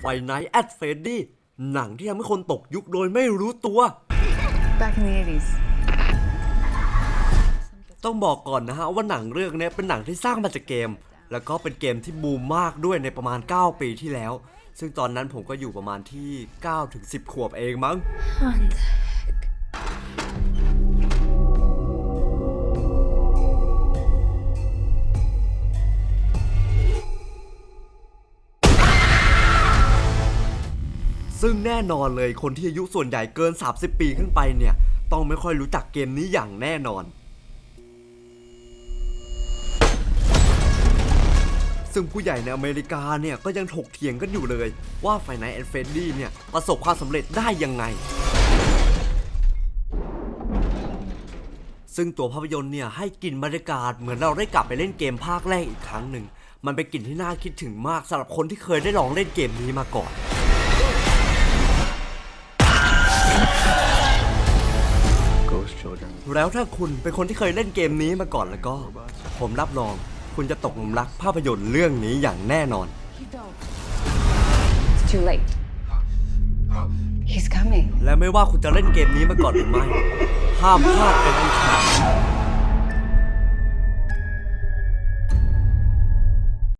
ไฟไนท์แอดเฟดดี้หนังที่ทำให้คนตกยุคโดยไม่รู้ตัว Back in the 80s. ต้องบอกก่อนนะฮะว่าหนังเรื่องเนี้ยเป็นหนังที่สร้างมาจากเกม แล้วก็เป็นเกมที่บูมมากด้วยในประมาณ 9 ปีที่แล้ว ซึ่งตอนนั้นผมก็อยู่ประมาณที่9ถึง10 ขวบเองมั้ง What the ซึ่งแน่นอนเลยคนที่อายุส่วนใหญ่เกิน 30 ปีขึ้นไปเนี่ย ต้องไม่ค่อยรู้จักเกมนี้อย่างแน่นอน ซึ่งผู้ใหญ่ในอเมริกาเนี่ย ก็ยังถกเถียงกันอยู่เลยว่าไฟนท์แอนเฟดดี้เนี่ย ประสบความสำเร็จได้ยังไง ซึ่งตัวภาพยนตร์เนี่ย ให้กลิ่นบรรยากาศเหมือนเราได้กลับไปเล่นเกมภาคแรกอีกครั้งหนึ่ง มันเป็นกลิ่นที่น่าคิดถึงมากสำหรับคนที่เคยได้ลองเล่นเกมนี้มาก่อน แล้วถ้าคุณเป็นคนที่เคยเล่นเกมนี้มาก่อนแล้วก็ ผมรับรองคุณจะตกหลุมรักภาพยนตร์เรื่องนี้อย่างแน่นอน You don't. It's too late. He's coming. และไม่ว่าคุณจะเล่นเกมนี้มาก่อนหรือไม่ ห้ามพลาดเป็นอันขาด